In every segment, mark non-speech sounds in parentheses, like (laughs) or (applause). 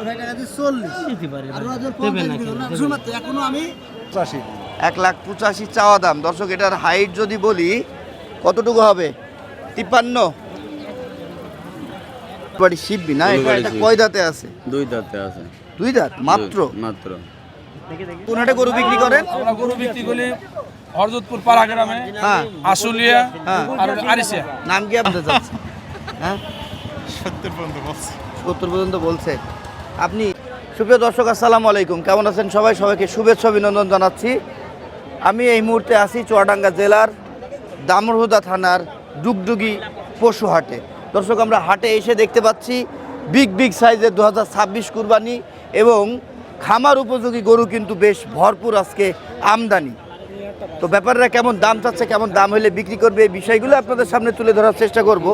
আমার ভাই টাকা দিয়ে চল্লিশ। দিতে পারে আর ওদের দেবেন না কেন, না দেবেন এখনও আমি পঁচাশি। এক লাখ পঁচাশি চাওয়া দাম। দর্শক এটার হাইট যদি বলি কতটুকু হবে? তিপ্পান্ন? শিববি না? এটা এটা। কয় দাঁতে আছে? দুই দাঁতে আছে। দুই দাঁত? মাত্র দুই- মাত্র? কোন হাটে গরু বিক্রি করেন? আমরা গরু বিক্রি করি হরজতপুর পাড়া গ্রামে হ্যাঁ। আশুলিয়া হ্যাঁ। আর আরিসিয়া। নাম কি আপনাদের? যাচ্ছে (laughs) হ্যাঁ? সত্তর পর্যন্ত বলছি। সত্তর পর্যন্ত বলছে। আপনি সুপ্রিয় দর্শক, আসসালামু আলাইকুম। কেমন আছেন সবাই? সবাইকে শুভেচ্ছা, অভিনন্দন জানাচ্ছি। আমি এই মুহূর্তে আছি চুয়াডাঙ্গা জেলার দামরহুদা থানার ডুগডুগি পশু হাটে। দর্শক, আমরা হাটে এসে দেখতে পাচ্ছি বিগ বিগ সাইজের দু হাজার ছাব্বিশ কুরবানি এবং খামার উপযোগী গরু কিন্তু বেশ ভরপুর আজকে আমদানি। তো ব্যাপারটা কেমন দাম চাচ্ছে, কেমন দাম হলে বিক্রি করবে, এই বিষয়গুলো আপনাদের সামনে তুলে ধরার চেষ্টা করব।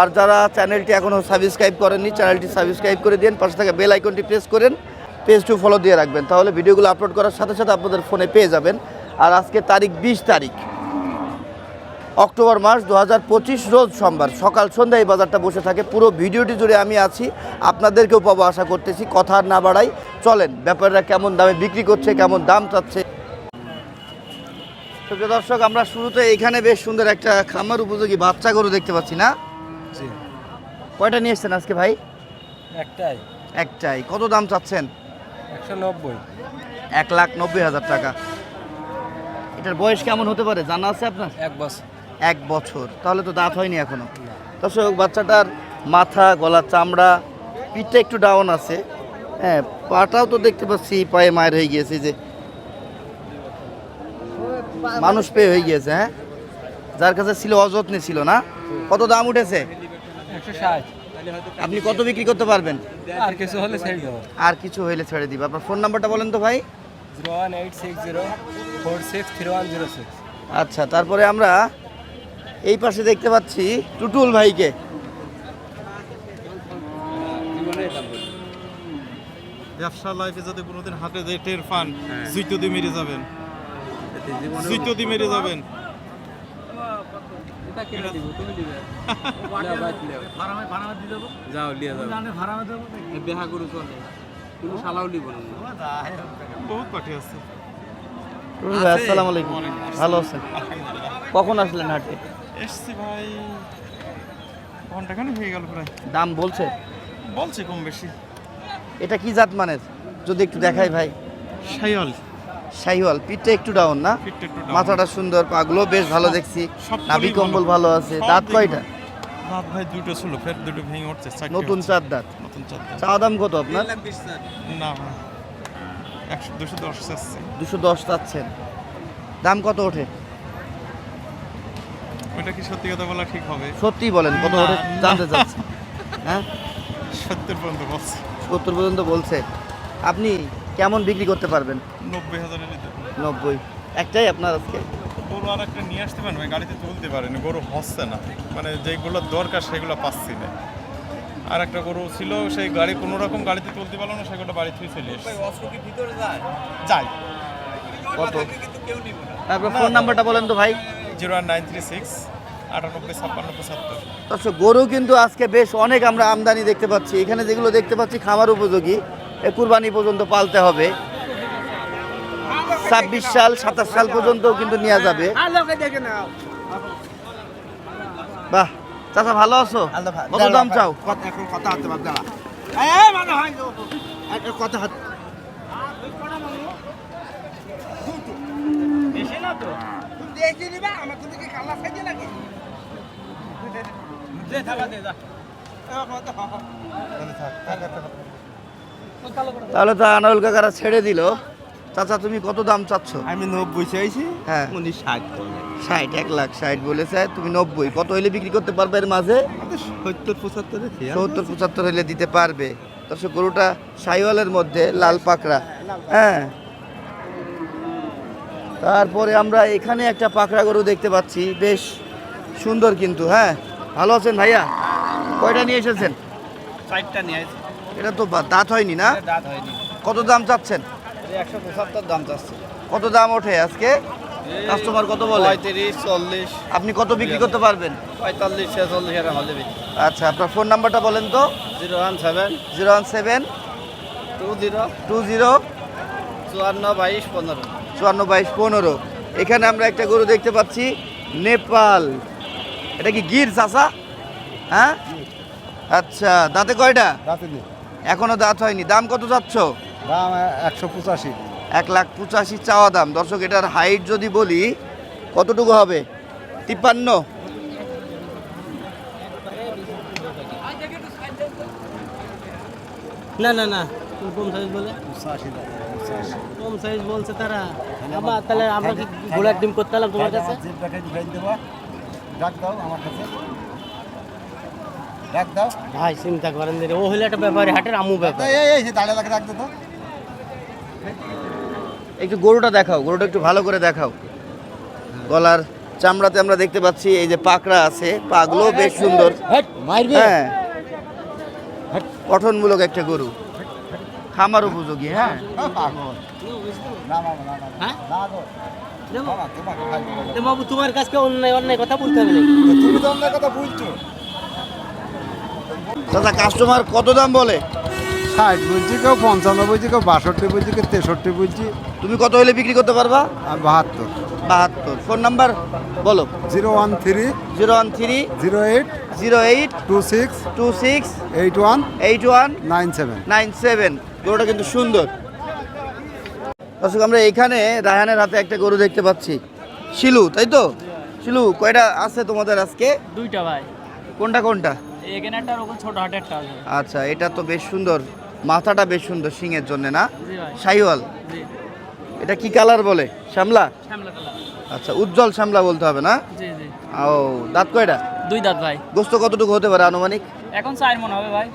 আর যারা চ্যানেলটি এখনও সাবস্ক্রাইব করেননি, চ্যানেলটি সাবস্ক্রাইব করে দিন, পাশে থাকা বেল আইকনটি প্রেস করেন, পেজ টু ফলো দিয়ে রাখবেন, তাহলে ভিডিওগুলো আপলোড করার সাথে সাথে আপনাদের ফোনে পেয়ে যাবেন। আর আজকে তারিখ বিশ তারিখ, অক্টোবর মাস দু হাজার পঁচিশ রোজ সোমবার, সকাল সন্ধ্যা এই বাজারটা বসে থাকে। পুরো ভিডিওটি জুড়ে আমি আছি, আপনাদেরকেও পাবো আশা করতেছি, কথা না বাড়াই, চলেন ব্যাপারটা কেমন দামে বিক্রি করছে, কেমন দাম চাচ্ছে। প্রিয় দর্শক আমরা শুরুতে এখানে বেশ সুন্দর একটা খামার উপযোগী বাচ্চা গরু দেখতে পাচ্ছি না? কয়টা নিয়ে এসছেন আজকে ভাই? একটাই। একটাই। কত দাম চাচ্ছেন? একশো নব্বই। এক লাখ নব্বই হাজার টাকা। এটার বয়স কেমন হতে পারে? জানা আছে আপনার? এক বছর। এক বছর। তাহলে তো দাঁত হয়নি এখনও। দর্শক বাচ্চাটার মাথা গলা চামড়া পিঠটা একটু ডাউন আছে। হ্যাঁ পাটাও তো দেখতে পাচ্ছি পায়ে মায়ের হয়ে গিয়েছে যে মানুষ পেয়ে হয়ে গিয়েছে হ্যাঁ? যার কাছে ছিল অযত্নে ছিল না। কত দাম উঠেছে? আপনি কত বিক্রি করতে পারবেন? আর কিছু হলে ছেড়ে দেবো। আর কিছু হইলে ছেড়ে দিবে। আপনার ফোন নাম্বারটা বলেন তো ভাই। Zero eight six zero four six three one zero six. আচ্ছা তারপরে আমরা এই পাশে দেখতে পাচ্ছি টুটুল ভাইকে। ব্যবসা লাইফে যদি কোনোদিন হাতে দিয়ে টের পান জুইতো দিয়ে মেরে যাবেন। দিয়ে মেরে যাবেন। (laughs) ভালো আছেন? কখন আসলেন হাটে? এসছি ভাই ঘন্টাখানি হয়ে গেল প্রায়। দাম বলছে? বলছে কম বেশি। এটা কি জাত মানের? যদি একটু দেখাই ভাই। সাইল শাহিওয়াল পিঠটা একটু ডাউন না। মাথাটা সুন্দর পাগুলো বেশ ভালো দেখছি। নাভি কম্বল ভালো। আছে। দাঁত কয়টা? দাঁত ভাই দুটো ছিল ফের দুটো ভেঙে উঠছে নতুন। চার দাঁত। নতুন চার দাঁত। চা দাম কত আপনার? না ভাই একশো দুশো দশ চাচ্ছে। দুশো দশ চাচ্ছেন। দাম কত ওঠে? ওইটা কি সত্যি কথা বলা ঠিক হবে? সত্যি বলেন কত ওঠে? জানতে চাচ্ছি। হ্যাঁ? সত্তর পর্যন্ত বলছে। সত্তর পর্যন্ত বলছে। আপনি কেমন বিক্রি করতে পারবেন? নব্বই হাজারের নিতে নব্বই। একটাই আপনার আজকে? গরু আর একটা নিয়ে আসতে পারেন ভাই গাড়িতে তুলতে পারেনি গরু হচ্ছে না। মানে যেগুলো দরকার সেগুলো পাচ্ছি না। আর একটা গরু ছিল সেই গাড়ি কোনো রকম গাড়িতে তুলতে পারল না সেগুলো বাড়ি থেকে চলে এসছে। যাই কত? আপনার ফোন নাম্বারটা বলেন তো ভাই। জিরো নাইন থ্রি সিক্স আটানব্বই ছাপ্পান্ন পঁচাত্তর। দর্শক গরু কিন্তু আজকে বেশ অনেক আমরা আমদানি দেখতে পাচ্ছি। এখানে যেগুলো দেখতে পাচ্ছি খামার উপযোগী। কুরবানি পর্যন্ত পালতে হবে। ছাব্বিশ সাল সাতাশ সাল পর্যন্ত কিন্তু নেওয়া যাবে। বাহ চাচা ভালো আছো? কত দাম চাও? কথা হতে মানে কথা হতে খাইছে নাকি তাহলে তো আনাউল কাকারা ছেড়ে দিল। চাচা তুমি কত দাম চাচ্ছ? আমি নব্বই চাইছি হ্যাঁ। উনি ষাট ষাট এক লাখ ষাট বলেছে তুমি নব্বই। কত হইলে বিক্রি করতে পারবে এর মাঝে? সত্তর পঁচাত্তরে সত্তর পঁচাত্তর হইলে দিতে পারবে। দর্শক গরুটা সাইওয়ালের মধ্যে লাল পাকড়া। হ্যাঁ। তারপরে আমরা এখানে একটা পাকড়া গরু দেখতে পাচ্ছি। বেশ সুন্দর কিন্তু হ্যাঁ। ভালো আছেন ভাইয়া? কয়টা নিয়ে এসেছেন? ষাটটা নিয়ে এটা তো দাঁত হয়নি না? দাঁত হয়নি। কত দাম চাচ্ছেন? একশো পঁচাত্তর দাম চাচ্ছে। কত দাম ওঠে আজকে? কাস্টমার কত বলে? পঁয়ত্রিশ চল্লিশ। আপনি কত বিক্রি করতে পারবেন? পঁয়তাল্লিশ ছেচল্লিশ এর হলে আচ্ছা আপনার ফোন নাম্বারটা বলেন তো। Zero one seven. Zero one seven. Two zero. Two zero. চুয়ান্ন বাইশ পনেরো। চুয়ান্ন বাইশ পনেরো। এখানে আমরা একটা গরু দেখতে পাচ্ছি। নেপাল। এটা কি গির চাষা হ্যাঁ? আচ্ছা দাঁতে কয়টা? এখনও দাঁত হয়নি। দাম কত যাচ্ছ দাম একশো পঁচাশি। এক লাখ পঁচাশি চাওয়া দাম। দর্শক এটার হাইট যদি বলি কতটুকু হবে? তিপ্পান্ন? না না না। কম সাইজ বলে? কম সাইজ বলছে তারা। আবার তাহলে আমরা কি ঘোড়ার ডিম করতে তোমার কাছে? ডাক দাও আমার কাছে। ভাই চিন্তা করেন ও হলে একটা ব্যাপারে হাটের আমু ব্যাপার। এই এই দাঁড়িয়ে লাগে ডাক দে একটু গরুটা দেখাও গরুটা একটু ভালো করে দেখাও। গলার চামড়াতে আমরা দেখতে পাচ্ছি এই যে পাকড়া আছে পাগুলো বেশ সুন্দর। হ্যাঁ। গঠনমূলক একটা গরু। খামার উপযোগী হ্যাঁ। বাবু তোমার কাছে অন্যায় অন্যায় কথা বলতে হবে তুমি তো অন্য কথা বলছো। দাদা কাস্টমার কত দাম বলে? ষাট বলছি কেউ পঞ্চান্ন বলছি কেউ বাষট্টি বলছি কেউ তেষট্টি বলছি তুমি কত হলে বিক্রি করতে পারবা? আর বাহাত্তর। বাহাত্তর। ফোন নাম্বার বলো। Zero one three zero one three zero eight zero eight two six two six eight one eight one nine seven. Nine seven. গরুটা কিন্তু সুন্দর। দর্শক আমরা এখানে রায়হানের হাতে একটা গরু দেখতে পাচ্ছি। শিলু তাই তো? শিলু কয়টা আছে তোমাদের আজকে? দুইটা ভাই। কোনটা কোনটা? আচ্ছা এটা তো বেশ সুন্দর। মাথাটা বেশ সুন্দর শিংয়ের জন্য না? জি এটা কি কালার বলে? শ্যামলা? শ্যামলা কালার। আচ্ছা উজ্জ্বল শ্যামলা বলতে হবে না? জি জি। ও দাঁত কয়টা? দুই দাঁত ভাই। গোস্ত কতটুকু হতে পারে আনুমানিক? এখন চার মন হবে ভাই।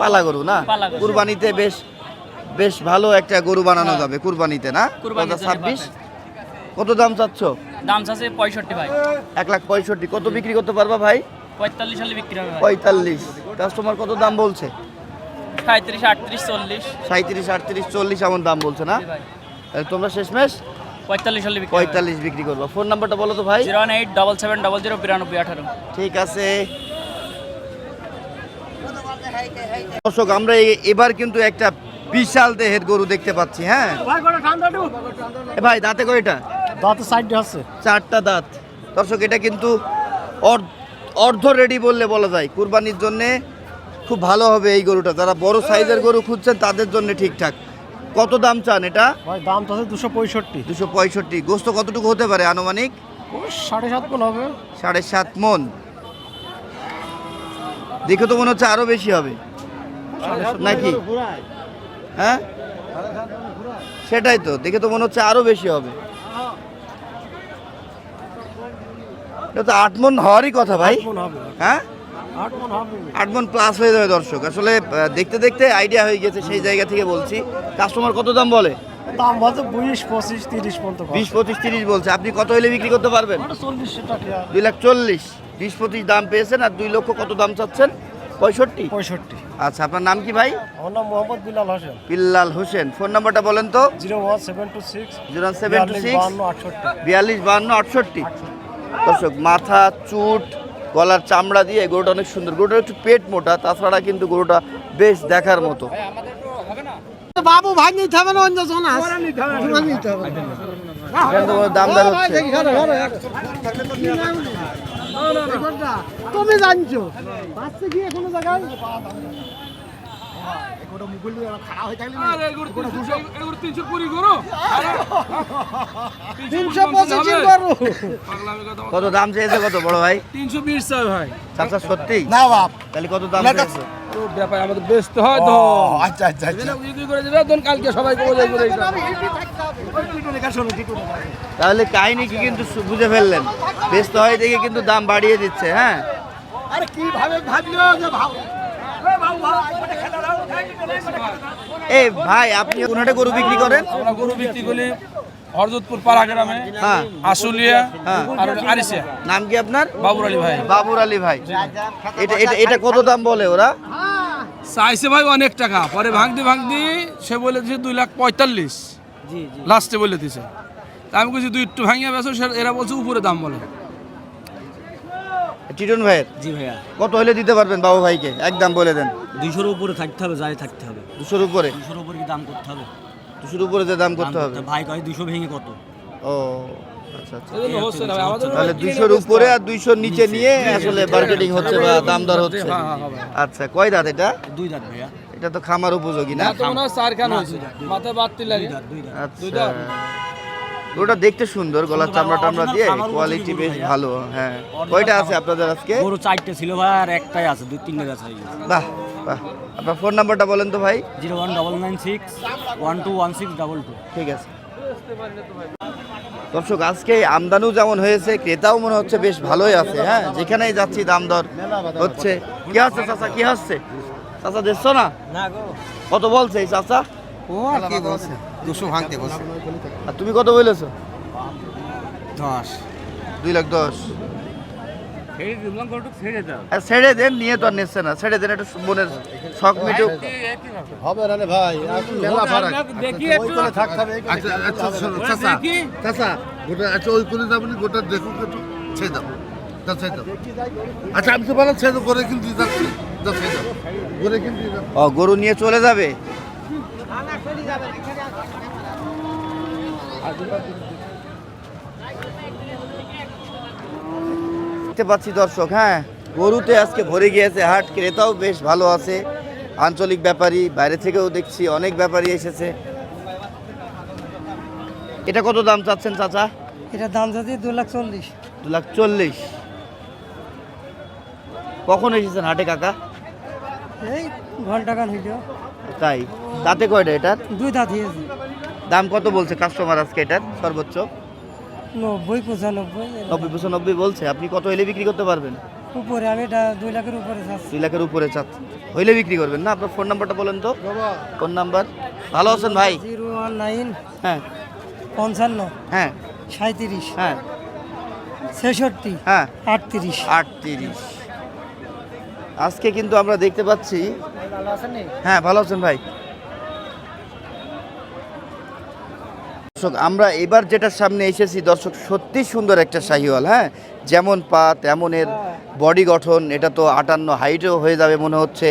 পালা গরু না? কুরবানিতে বেশ বেশ ভালো একটা গরু বানানো হ্যাঁ। যাবে কুরবানিতে না? ছাব্বিশ? কত দাম চাচ্ছ? দাম আছে পঁয়ষট্টি ভাই। এক লাখ পঁয়ষট্টি। কত বিক্রি করতে পারবা ভাই? পঁয়তাল্লিশ হলে বিক্রি হবে পঁয়তাল্লিশ। কাস্টমার কত দাম বলছে? সাঁত্রিশ আটত্রিশ চল্লিশ। সাঁত্রিশ আটত্রিশ চল্লিশ এমন দাম বলছে না? তোমরা শেষমেশ পঁয়তাল্লিশ হলে বিক্রি পঁয়তাল্লিশ বিক্রি করব। ফোন নাম্বারটা বলো তো ভাই। Zero eight double seven double zero বিরানব্বই আঠারো। ঠিক আছে। দর্শক আমরা এ- এবার কিন্তু একটা বিশাল দেহের গরু দেখতে পাচ্ছি হ্যাঁ? এ ভাই দাঁতে কয়টা? দাঁত সাইডে আছে। চারটা দাঁত। দর্শক এটা কিন্তু অর- অর্ধ রেডি বললে বলা যায়। কুরবানির জন্যে খুব ভালো হবে এই গরুটা। যারা বড় সাইজের গরু খুঁজছেন তাদের জন্য ঠিকঠাক। কত দাম চান এটা? দাম তো আছে দুশো পঁয়ষট্টি। দুশো পঁয়ষট্টি। গোস্ত কতটুকু হতে পারে আনুমানিক? সাড়ে সাত কোন হবে। সাড়ে সাত মন। দেখে তো মনে হচ্ছে আরও বেশি হবে। নাকি? হ্যাঁ? সেটাই তো। দেখে তো মনে হচ্ছে আরও বেশি হবে। এটা তো আট মন হওয়ারই কথা ভাই। হ্যাঁ? আট মন প্লাস হয়ে যাবে দর্শক। আসলে দেখতে দেখতে আইডিয়া হয়ে গেছে সেই জায়গা থেকে বলছি। কাস্টমার কত দাম বলে? দাম বিশ পঁচিশ তিরিশ পর্যন্ত বিশ পঁচিশ তিরিশ বলছে। আপনি কত হলে বিক্রি করতে পারবেন? দুই লাখ চল্লিশ। বিশ পঁচিশ দাম পেয়েছেন আর দুই লক্ষ কত দাম চাচ্ছেন? পঁয়ষট্টি? পঁয়ষট্টি। আচ্ছা আপনার নাম কি ভাই? আমার নাম মোহাম্মদ বিলাল হোসেন। ফোন নাম্বারটা বলেন তো। Zero one seven two six zero seven two six বান্ন বিয়াল্লিশ বাহান্ন আটষট্টি। দর্শক মাথা চুট গলার চামড়া দিয়ে গরুটা অনেক সুন্দর। গরুটা একটু পেট মোটা তাছাড়া কিন্তু গরুটা বেশ দেখার মতো। বাবু ভাই নিতে হবে না অন্য জন নিতে হবে। এখানে তো দাম দর তিনশো পঁচিশ করো কত দাম চেয়েছে কত বড় ভাই? তিনশো বিশ চাই ভাই। চাচা সত্যি না বাপ। তাহলে কত দাম চেয়েছে ব্যাপার আমাদের বেচতে হয় তো। আচ্ছা আচ্ছা আচ্ছা। কালকে হবে। তাহলে কাহিনী কি কিন্তু বুঝে ফেললেন। ব্যস্ত হয় দেখে কিন্তু দাম বাড়িয়ে দিচ্ছে হ্যাঁ? আরে কীভাবে ভাবলো যে ভাব এই ভাই আপনি কোনটা গরু বিক্রি করেন? আমরা গরু বিক্রি করি হরজতপুর পাড়া গ্রামে হ্যাঁ। আশুলিয়া হ্যাঁ। আর আরিসিয়া। নাম কি আপনার? বাবুর আলী ভাই। বাবুর আলী ভাই। এটা এটা এটা কত দাম বলে ওরা? চাইছে ভাই অনেক টাকা। পরে ভাঙতে ভাঙতে সে বলে দিছে দুই লাখ পঁয়তাল্লিশ। লাস্টে বলে দিছে। আমি বলছি দুই একটু ভাঙিয়া বেছো সে- এরা বলছে উপরে দাম বলে। টিটন ভাইয়ের? জি ভাইয়া। কত হলে দিতে পারবেন বাবু ভাইকে? একদম বলে দেন। দুইশোর উপরে থাকতে হবে যাই থাকতে হবে। দুশোর উপরে? দুশোর উপরে কি দাম করতে হবে? দুশোর উপরে যে দাম করতে হবে। ভাই কয় দুশো ভেঙে কত? ও আচ্ছা আচ্ছা। তাহলে দুইশোর উপরে আর দুইশোর নিচে নিয়ে আসলে মার্কেটিং হচ্ছে বা দাম দর হচ্ছে। হ্যাঁ, হ্যাঁ, আচ্ছা কয় দাঁত এটা? দুই দাঁত ভাইয়া। এটা তো খামার উপযোগী না? না তো চার খান হয়েছে। মাথায় বাড়তি লাগে দুই দাঁত। ওটা দেখতে সুন্দর গলার চামড়া টামড়া দিয়ে কোয়ালিটি বেশ ভালো হ্যাঁ। কয়টা আছে আপনাদের আজকে? গরু চারটে ছিল ভাই আর একটাই আছে দুই তিনটে গাছ হয়ে গেছে বাহ বাহ। আপনার ফোন নাম্বারটা বলেন তো ভাই। Zero one double nine six one two one six double two. ঠিক আছে। দর্শক আজকে আমদানিও যেমন হয়েছে ক্রেতাও মনে হচ্ছে বেশ ভালোই আছে হ্যাঁ? যেখানেই যাচ্ছি দাম দর হচ্ছে। কি হচ্ছে চাচা কি হচ্ছে চাচা দেখছ না? কত বলছে এই চাচা? ও আর কি বলছে? দুশো ভাঙতে বলছে। আর তুমি কত বলেছ? দশ। দুই লাখ দশ। আর ছেড়ে দেন নিয়ে তো আর নিচ্ছে না। ছেড়ে দেন একটু বোনের শখ মিটুক। হবে না রে ভাই মেলা ফারাক। আচ্ছা আচ্ছা চাচা চাচা গোটা আচ্ছা ওই করে যাব না গোটা একটু ছেড়ে দাও। আচ্ছা আমি তো বললাম ছেড়ে দাও করে কিন্তু যাচ্ছি। গরু নিয়ে চলে যাবে? দেখতে পাচ্ছি দর্শক হ্যাঁ গরুতে আজকে ভরে গিয়েছে হাট ক্রেতাও বেশ ভালো আছে। আঞ্চলিক ব্যাপারী বাইরে থেকেও দেখছি অনেক ব্যাপারী এসেছে। এটা কত দাম চাচ্ছেন চাচা? এটা দাম যাচ্ছে দু লাখ চল্লিশ। দু লাখ চল্লিশ। কখন এসেছেন হাটে কাকা? এই ঘণ্টা হইল। তাই তাতে কয়টা এটার? দুই দাঁত হয়েছে। দাম কত বলছে কাস্টমার আজকে এটার? সর্বোচ্চ? নব্বই পঁচানব্বই। নব্বই পঁচানব্বই বলছে। আপনি কত হইলে বিক্রি করতে পারবেন? উপরে আমি এটা দুই লাখের উপরে যাচ্ছি দুই লাখের উপরে চাচ্ছেন হইলে বিক্রি করবেন না? আপনার ফোন নাম্বারটা বলেন তো। ফোন নাম্বার ভালো আছেন ভাই? জিরো ওয়ান নাইন হ্যাঁ। পঞ্চান্ন হ্যাঁ। সাঁত্রিশ হ্যাঁ। ছেষট্টি হ্যাঁ। আটত্রিশ। আটত্রিশ। আজকে কিন্তু আমরা দেখতে পাচ্ছি হ্যাঁ ভালো আছেন ভাই। দর্শক আমরা এবার যেটার সামনে এসেছি দর্শক সত্যি সুন্দর একটা শাহিওয়াল হ্যাঁ? যেমন পা তেমন এর বডি গঠন এটা তো আটান্ন হাইটও হয়ে যাবে মনে হচ্ছে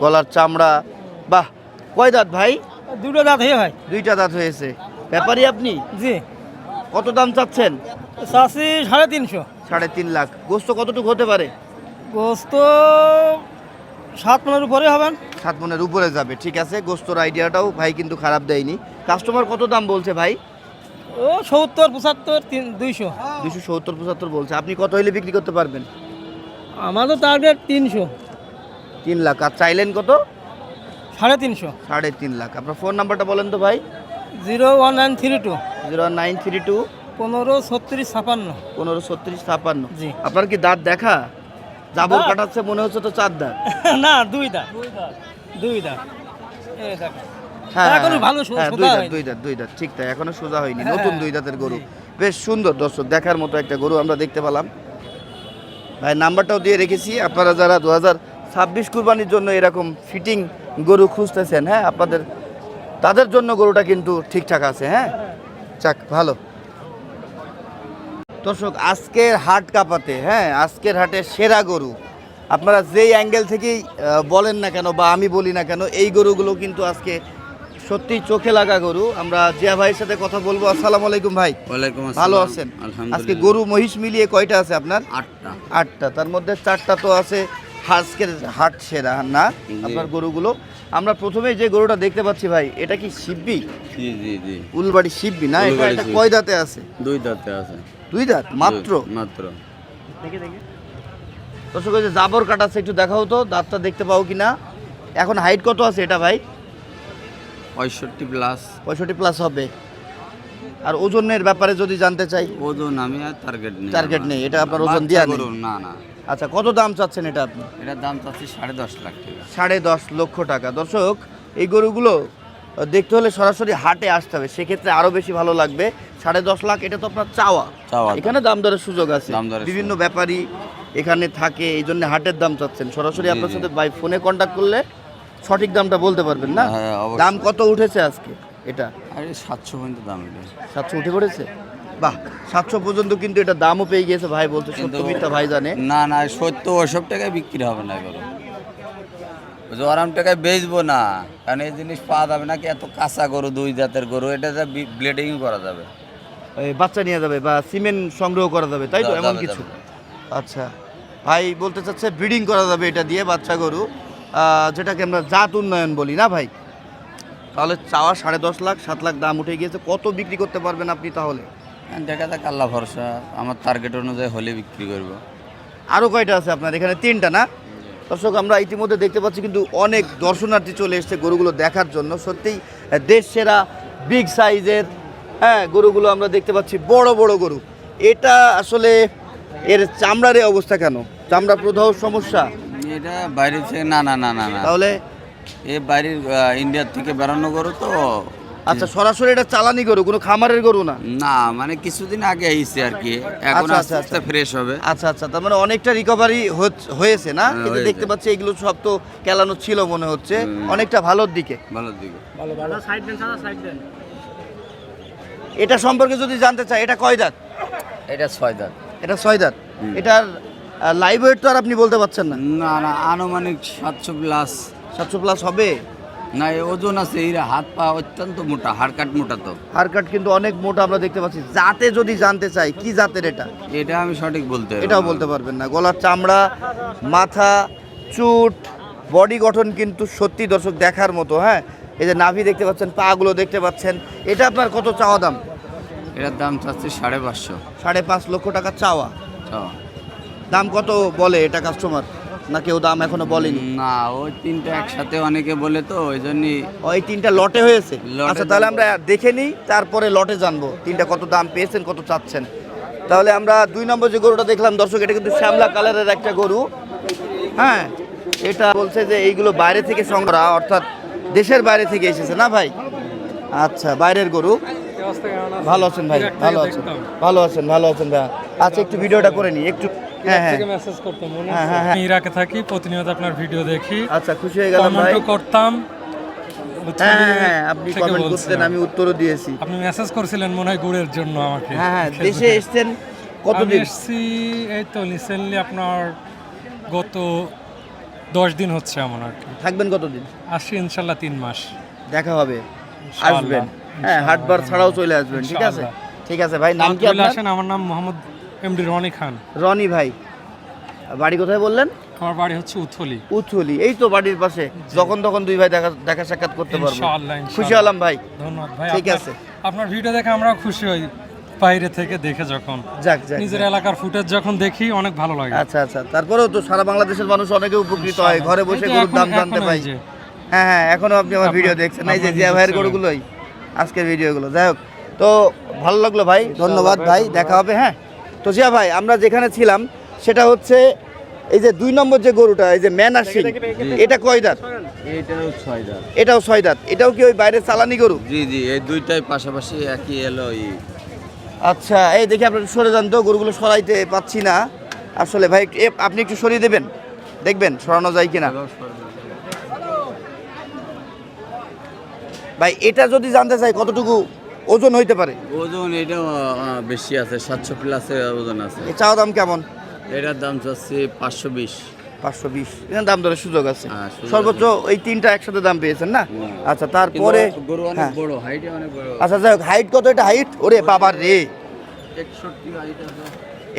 গলার চামড়া। বাহ কয় দাঁত ভাই? দুটো দাঁত হয়ে হয়। দুইটা দাঁত হয়েছে। ব্যাপারই আপনি? জি। কত দাম চাচ্ছেন? সাড়ে তিনশো। সাড়ে তিন লাখ। গোস্ত কতটুকু হতে পারে? গোস্ত সাত মনের উপরে হবেন? সাত মনের উপরে যাবে ঠিক আছে? গোস্তর আইডিয়াটাও ভাই কিন্তু খারাপ দেয়নি। কাস্টমার কত দাম বলছে ভাই? ও সত্তর পঁচাত্তর তিন দুইশো। দুশো সত্তর পঁচাত্তর বলছে। আপনি কত হইলে বিক্রি করতে পারবেন? আমাদের টার্গেট তিনশো। তিন লাখ। আর চাইলেন কত? সাড়ে তিনশো। সাড়ে তিন লাখ। আপনার ফোন নাম্বারটা বলেন তো ভাই। Zero one nine three two. Zero nine three two. পনেরো ছত্রিশ ছাপান্ন। পনেরো ছত্রিশ ছাপান্ন। জি। আপনার কি দাঁত দেখা? জাবর কাটাচ্ছে মনে হচ্ছে তো চার দাঁত। (laughs) না দুই দাঁত। দুই দাঁত। এই দেখো। হ্যাঁ এখনও হ্যাঁ, দুই দাঁত দুই দাঁত দুই দাঁত ঠিক তাই এখনও সোজা হয়নি। হ্যাঁ, নতুন দুই দাঁতের গরু। বেশ সুন্দর দর্শক দেখার মতো একটা গরু আমরা দেখতে পেলাম। ভাই নাম্বারটাও দিয়ে রেখেছি। আপনারা যারা দু হাজার ছাব্বিশ কুরবানির জন্য এরকম ফিটিং গরু খুঁজতেছেন হ্যাঁ আপনাদের তাদের জন্য গরুটা কিন্তু ঠিকঠাক আছে হ্যাঁ? যাক ভালো। দর্শক আজকের হাট কাপাতে হ্যাঁ আজকের হাটে সেরা গরু। আপনারা যেই অ্যাঙ্গেল থেকেই বলেন না কেন বা আমি বলি না কেন এই গরুগুলো কিন্তু আজকে সত্যি চোখে লাগা গরু। আমরা জিয়া ভাইয়ের সাথে কথা বলব। আসসালামু আলাইকুম ভাই। ওয়ালাইকুম আসসালাম। ভালো আছেন? আজকে গরু মহিষ মিলিয়ে কয়টা আছে আপনার? আটটা। আটটা। তার মধ্যে চারটা তো আছে। আজকের হাট সেরা না? আপনার গরুগুলো। আমরা প্রথমে যে গরুটা দেখতে পাচ্ছি ভাই এটা কি শিববি? জি জি জি। উলবাড়ি শিববি না? এটা কয় দাঁতে আছে? দুই দাঁতে আছে। দুই দাঁত মাত্র? মাত্র। দর্শক ওই যে জাবর কাটাচ্ছে একটু দেখাও তো দাঁতটা দেখতে পাও কিনা। এখন হাইট কত আছে এটা ভাই? পঁয়ষট্টি প্লাস পঁয়ষট্টি প্লাস হবে। আর ওজনের ব্যাপারে যদি জানতে চাই? ওজন আমি আর টার্গেট নেই Target নেই, এটা আপনার ওজন নেই। না না। আচ্ছা কত দাম চাচ্ছেন এটা আপনি? এটার দাম চাচ্ছি সাড়ে দশ লাখ টাকা। সাড়ে দশ লক্ষ টাকা। দর্শক এই গরুগুলো দেখতে হলে সরাসরি হাটে আসতে হবে। সেক্ষেত্রে আরও বেশি ভালো লাগবে। সাড়ে দশ লাখ এটা তো আপনার চাওয়া। এখানে দাম দরের সুযোগ আছে। বিভিন্ন ব্যাপারী এখানে থাকে এই জন্য হাটের দাম চাচ্ছেন। সরাসরি আপনার সাথে বাই ফোনে কন্ট্যাক্ট করলে সঠিক দামটা বলতে পারবেন না? হ্যাঁ, দাম কত উঠেছে আজকে এটা? সাতশো পর্যন্ত দাম সাতশো উঠে পড়েছে? বাহ সাতশো পর্যন্ত কিন্তু এটা দামও পেয়ে গিয়েছে ভাই বলতে সত্য মিথ্যা ভাই জানে। না না সত্য ওসব টাকায় বিক্রি হবে না যে আরাম টাকায় বেচবো না কারণ এই জিনিস পাওয়া যাবে না কি এত কাঁচা গরু দুই জাতের গরু এটা যা ব্লেডিং করা যাবে। বাচ্চা নিয়ে যাবে বা সিমেন্ট সংগ্রহ করা যাবে তাই তো? এমন কিছু? আচ্ছা। ভাই বলতে চাচ্ছে ব্রিডিং করা যাবে এটা দিয়ে বাচ্চা গরু। যেটাকে আমরা জাত উন্নয়ন বলি না ভাই? তাহলে চাওয়া সাড়ে দশ লাখ সাত লাখ দাম উঠে গিয়েছে কত বিক্রি করতে পারবেন আপনি তাহলে? হ্যাঁ, দেখা যাক আল্লাহ ভরসা। আমার টার্গেট অনুযায়ী হলে বিক্রি করব। আরও কয়টা আছে আপনার? এখানে তিনটা না? দর্শক আমরা ইতিমধ্যে দেখতে পাচ্ছি কিন্তু অনেক দর্শনার্থী চলে এসেছে গরুগুলো দেখার জন্য। সত্যিই দেশ সেরা বিগ সাইজের হ্যাঁ গরুগুলো আমরা দেখতে পাচ্ছি বড় বড় গরু। এটা আসলে এর চামড়ার এই অবস্থা কেন? চামড়া প্রদাহ সমস্যা? এটা বাইরে থেকে না না না না না। তাহলে? এ বাইরের ইন্ডিয়ার থেকে বেড়ানো গরু তো। আচ্ছা সরাসরি এটা চালানি গরু কোনো খামারের গরু না? না মানে কিছুদিন আগে আইছে আর কি। এখন আচ্ছা, আস্তে আচ্ছা, আস্তে ফ্রেশ হবে। আচ্ছা আচ্ছা তার মানে অনেকটা রিকভারি হয়েছে না? হ্যাঁ, কিন্তু দেখতে পাচ্ছি এগুলো সব তো কেলানো ছিল মনে হচ্ছে। অনেকটা ভালোর দিকে। ভালোর দিকে। সাইড দেন সাদা সাইড দেন। এটা সম্পর্কে যদি জানতে চাই এটা কয় দাঁত? এটা ছয় দাঁত। এটা ছয় দাঁত? এটার লাইভ ওয়েট তো আর আপনি বলতে পারছেন না? না না আনুমানিক সাতশো প্লাস সাতশো প্লাস হবে? না এ ওজন আছে এর হাত পা অত্যন্ত মোটা হাড়কাট মোটা তো। হারকাট কিন্তু অনেক মোটা আমরা দেখতে পাচ্ছি। জাতে যদি জানতে চাই কি জাতের এটা? এটা আমি সঠিক বলতে এটাও বলতে পারবেন না। গলার চামড়া মাথা চুট বডি গঠন কিন্তু সত্যি দর্শক দেখার মতো হ্যাঁ? এই যে নাভি দেখতে পাচ্ছেন পাগুলো দেখতে পাচ্ছেন এটা আপনার কত চাওয়া দাম? এটার দাম চাচ্ছি সাড়ে পাঁচশো। সাড়ে পাঁচ লক্ষ টাকা চাওয়া। দাম কত বলে এটা কাস্টমার না কেউ দাম এখনও বলেনি? না ওই তিনটা একসাথে অনেকে বলে তো ওই জন্যই ওই তিনটা লটে হয়েছে? আচ্ছা তাহলে আমরা দেখে নিই তারপরে লটে জানব তিনটা কত দাম পেয়েছেন কত চাচ্ছেন। তাহলে আমরা দুই নম্বর যে গরুটা দেখলাম দর্শক এটা কিন্তু শ্যামলা কালারের একটা গরু। হ্যাঁ এটা বলছে যে এইগুলো বাইরে থেকে সংগ্রহ অর্থাৎ দেশের বাইরে থেকে এসেছে না ভাই? আচ্ছা বাইরের গরু। ভালো আছেন ভাই ভালো আছেন। ভালো আছেন ভালো আছেন ভাই। আচ্ছা একটু ভিডিওটা করে নিই একটু হ্যাঁ হ্যাঁ। হ্যাঁ। ইরাকে থাকি প্রতিনিয়ত আপনার ভিডিও দেখি। আচ্ছা খুশি হয়ে গেলাম ভাই। করতাম। হ্যাঁ আপনি থেকে কমেন্ট করতেন আমি উত্তরও দিয়েছি। আপনি মেসেজ করেছিলেন মনে হয় গুড়ের জন্য আমাকে। হ্যাঁ হ্যাঁ দেশে এসছেন আমি কতদিন এসছি এই তো রিসেন্টলি আপনার গত দশ দিন হচ্ছে এমন আর কি। থাকবেন কতদিন? আসি ইনশাল্লাহ তিন মাস। দেখা হবে। আসবেন। হ্যাঁ হাটবার ছাড়াও চলে আসবেন ঠিক আছে? ঠিক আছে ভাই নাম কি আপনার? আসেন আমার নাম মোহাম্মদ এমডি রনি খান। রনি ভাই বাড়ি কোথায় বললেন? আমার বাড়ি হচ্ছে উথলি। উথুলি এই তো বাড়ির পাশে। যখন তখন দুই ভাই দেখা দেখা সাক্ষাৎ করতে পারব। খুশি। হলাম ভাই। ধন্যবাদ ভাই। ঠিক আছে। আপনার ভিডিও দেখে আমরা খুশি হই। বাইরে থেকে দেখে যখন যাক যাক নিজের এলাকার ফুটেজ যখন দেখি অনেক ভালো লাগে। আচ্ছা আচ্ছা। তারপরেও তো সারা বাংলাদেশের মানুষ অনেকে উপকৃত হয়। ঘরে বসে গরুর দাম জানতে পাই। হ্যাঁ হ্যাঁ এখনও আপনি আমার ভিডিও দেখছেন। এই যে জিয়া ভাইয়ের গরুগুলোই আজকের ভিডিওগুলো। যাই হোক তো ভালো লাগল ভাই। ধন্যবাদ ভাই দেখা হবে হ্যাঁ। তো জিয়া ভাই আমরা যেখানে ছিলাম সেটা হচ্ছে এই যে দুই নম্বর যে গরুটা এই যে ম্যানার সিং এটা কয় দাঁত? এটাও ছয় দাঁত। এটাও কি ওই বাইরের চালানি গরু? জি জি এই দুইটাই পাশাপাশি একই এলো আচ্ছা এই দেখি আপনার সরে যান তো গরুগুলো সরাইতে পাচ্ছি না। আসলে ভাই আপনি একটু সরিয়ে দেবেন? দেখবেন সরানো যায় কিনা। ভাই এটা যদি জানতে চাই কতটুকু ওজন হইতে পারে? ওজন আহ, বেশি আছে সাতশো প্লাসের ওজন আছে। চাওয়া দাম কেমন? এটার দাম চাচ্ছি পাঁচশো বিশ। পাঁচশো বিশ। দাম দরের সুযোগ আছে। হ্যাঁ, সর্বোচ্চ এই তিনটা একসাথে দাম পেয়েছেন না? আচ্ছা তারপরে হ্যাঁ। আচ্ছা যাই হোক হাইট কত এটা? হাইট ওরে বাবার রে।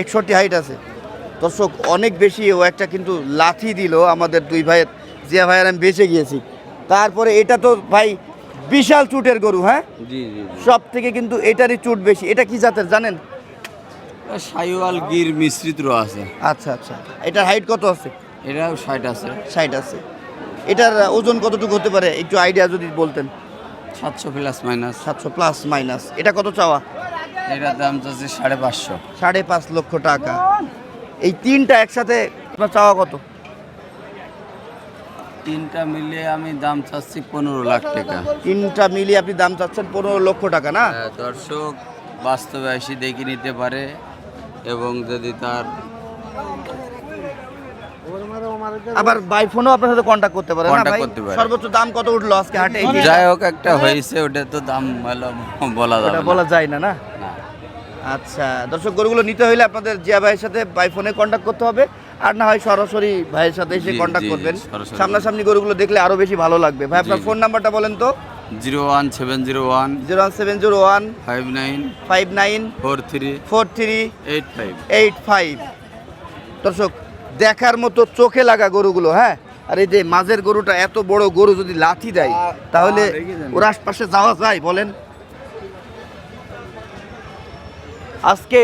একষট্টি হাইট আছে। দর্শক অনেক বেশি ও একটা কিন্তু লাথি দিল আমাদের দুই ভাইয়ের। জিয়া ভাইয়ের আমি বেঁচে গিয়েছি। তারপরে এটা তো ভাই বিশাল চুটের গরু হ্যাঁ? সব থেকে কিন্তু এটারই চুট বেশি। এটা কি জাতের জানেন? সাইওয়াল গির মিশ্রিত আছে। আচ্ছা আচ্ছা। এটার হাইট কত আছে? এটাও ষাট আছে। ষাট আছে। এটার ওজন কতটুকু হতে পারে? একটু আইডিয়া যদি বলতেন। সাতশো প্লাস মাইনাস সাতশো প্লাস মাইনাস এটা কত চাওয়া? এটার দাম চাচ্ছে সাড়ে পাঁচশো। সাড়ে পাঁচ লক্ষ টাকা। এই তিনটা একসাথে আপনার চাওয়া কত? তিনটা মিলিয়ে আমি দাম চাচ্ছি পনেরো লাখ টাকা। তিনটা মিলিয়ে আপনি দাম চাচ্ছেন পনেরো লক্ষ টাকা না? হ্যাঁ, দর্শক বাস্তবে এসে দেখে নিতে পারে এবং যদি তার আবার বাই ফোনও আপনার সাথে কন্ট্যাক্ট করতে পারে না ভাই? করতে পারে। সর্বোচ্চ দাম কত উঠল আজকে হাটে? যাই হোক একটা হয়েছে ওটা তো দাম বলা যাবে বলা যায় না না? না। আচ্ছা দর্শক গরুগুলো নিতে হলে আপনাদের জিয়া ভাইয়ের সাথে বাই ফোনে কন্ট্যাক্ট করতে হবে। আর না হয় সরাসরি ভাইয়ের সাথে এসে কন্ট্যাক্ট করবেন। সামনাসামনি গরুগুলো দেখলে আরও বেশি ভালো লাগবে। ভাই আপনার। ফোন নাম্বারটা বলেন তো। Zero one seven zero one. Zero one seven zero one. Five nine. Five nine. Four three. Four three. Eight five. Eight five. দর্শক দেখার মতো চোখে লাগা গরুগুলো হ্যাঁ আর এই যে মাঝের গরুটা এত বড় গরু যদি লাথি দেয় তাহলে ওর আশপাশে যাওয়া যায় বলেন আজকে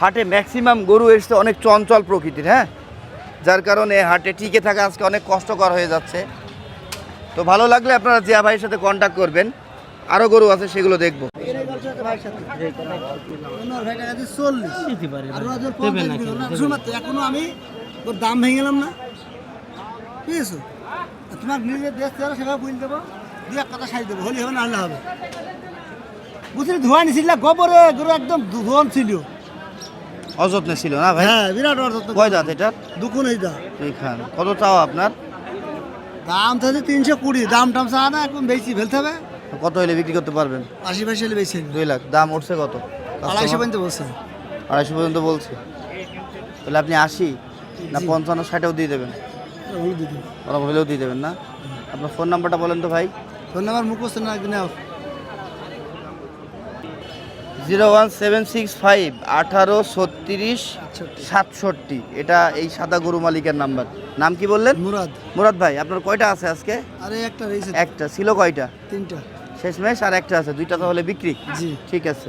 হাটে ম্যাক্সিমাম গরু এসছে অনেক চঞ্চল প্রকৃতির হ্যাঁ যার কারণে হাটে টিকে থাকা আজকে অনেক কষ্টকর হয়ে যাচ্ছে তো ভালো লাগলে আপনারা জিয়া ভাইয়ের সাথে কন্ট্যাক্ট করবেন আরও গরু আছে সেগুলো দেখব। এখনও আমি ওর দাম ভেঙে গেলাম না। বুঝেছ? তোমার নিজের দেশ তেরো সেভাবে বুঝে দেবো। দু এক কথা সারি দেবো হলি হবে না হলে হবে। বুঝলি ধোয়া নিছিল গোবরে গরু একদম ধোয়ান ছিল। অযত্নে ছিল না ভাই? হ্যাঁ বিরাট অর্থ কয় দাঁত এটা? দুকুন এই দাম খান কত চাও আপনার? দাম তাহলে তিনশো কুড়ি দাম টাম চা না এখন বেশি ফেলতে হবে। কত হলে বিক্রি করতে পারবেন? আশি পয়সা হলে বেশি দুই লাখ দাম উঠছে কত? আড়াইশো পর্যন্ত বলছে। আড়াইশো পর্যন্ত বলছে। তাহলে আপনি আশি? না পঞ্চান্ন ষাটেও দিয়ে দেবেন। ওরা হলেও দিয়ে দেবেন না? আপনার ফোন নাম্বারটা বলেন তো ভাই। ফোন নাম্বার মুখস্থ না zero one seven six five আঠারো ছত্রিশ সাতষট্টি। এটা এই সাদা গরু মালিকের নাম্বার। নাম কি বললেন? মুরাদ। মুরাদ ভাই আপনার কয়টা আছে আজকে? আরে একটা একটা। ছিল কয়টা? তিনটা। শেষমেশ আর একটা আছে। দুইটা তাহলে বিক্রি? জি। ঠিক আছে।